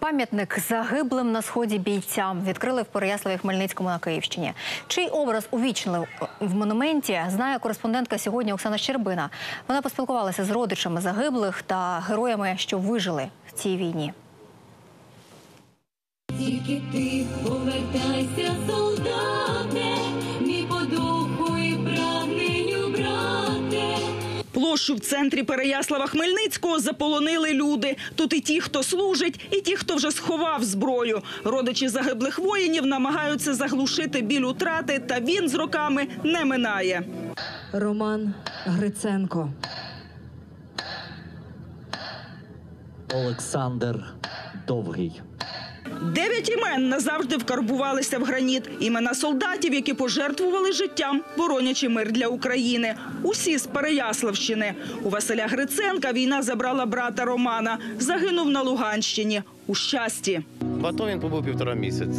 Пам'ятник загиблим на сході бійцям відкрили в Переяславі Хмельницькому на Київщині. Чий образ увічнили в монументі, знає кореспондентка сьогодні Оксана Щербина. Вона поспілкувалася з родичами загиблих та героями, що вижили в цій війні. Тільки ти повертайся, Площу в центрі Переяслава Хмельницького заполонили люди. Тут і ті, хто служить, і ті, хто вже сховав зброю. Родичі загиблих воїнів намагаються заглушити біль утрати, та він з роками не минає. Роман Гриценко. Олександр Довгий. Дев'ять імен назавжди вкарбувалися в граніт. Імена солдатів, які пожертвували життям, боронячи мир для України. Усі з Переяславщини. У Василя Гриценка війна забрала брата Романа. Загинув на Луганщині. У щасті. В АТО він побув півтора місяць.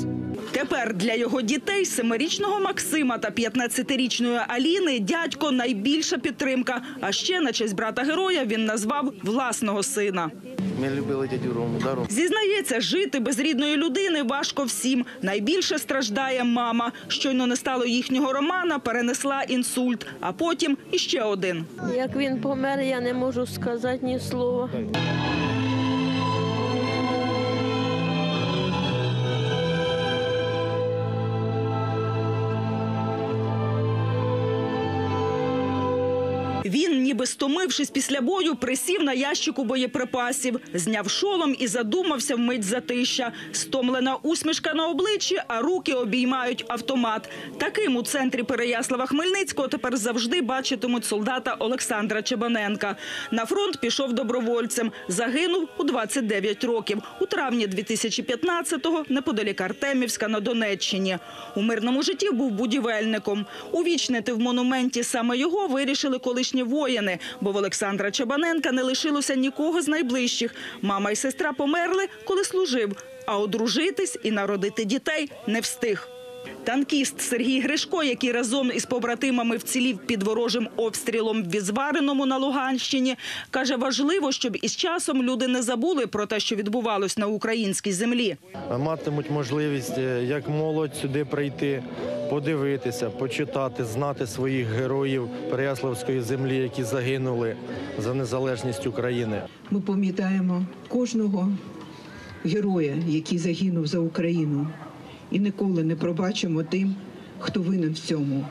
Тепер для його дітей, семирічного Максима та 15-річної Аліни, дядько найбільша підтримка. А ще на честь брата героя він назвав власного сина. Ми любили дядю Рому. Даром. Зізнається, жити без рідної людини важко всім. Найбільше страждає мама. Щойно не стало їхнього Романа, перенесла інсульт, а потім іще один. Як він помер, я не можу сказати ні слова. Він, ніби стомившись після бою, присів на ящику боєприпасів, зняв шолом і задумався вмить затища. Стомлена усмішка на обличчі, а руки обіймають автомат. Таким у центрі Переяслава Хмельницького тепер завжди бачитимуть солдата Олександра Чебаненка. На фронт пішов добровольцем. Загинув у 29 років. У травні 2015-го неподалік Артемівська на Донеччині. У мирному житті був будівельником. Увічнити в монументі саме його вирішили колишні воїни, бо в Олександра Чабаненка не лишилося нікого з найближчих. Мама і сестра померли, коли служив, а одружитись і народити дітей не встиг. Танкіст Сергій Гришко, який разом із побратимами вцілів під ворожим обстрілом в Візвареному на Луганщині, каже, важливо, щоб із часом люди не забули про те, що відбувалось на українській землі. матимуть можливість е, як молодь сюди прийти, подивитися, почитати, знати своїх героїв Переяславської землі, які загинули за незалежність України. Ми пам'ятаємо кожного героя, який загинув за Україну, і ніколи не пробачимо тим, хто винен в цьому.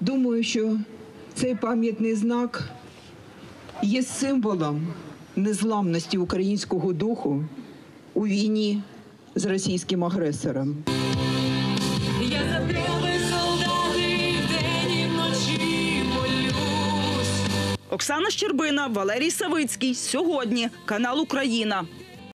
Думаю, що цей пам'ятний знак є символом незламності українського духу у війні з російським агресором. Я за тебе, солдати, вдень і вночі. Оксана Щербина, Валерій Савицький. Сьогодні канал Україна.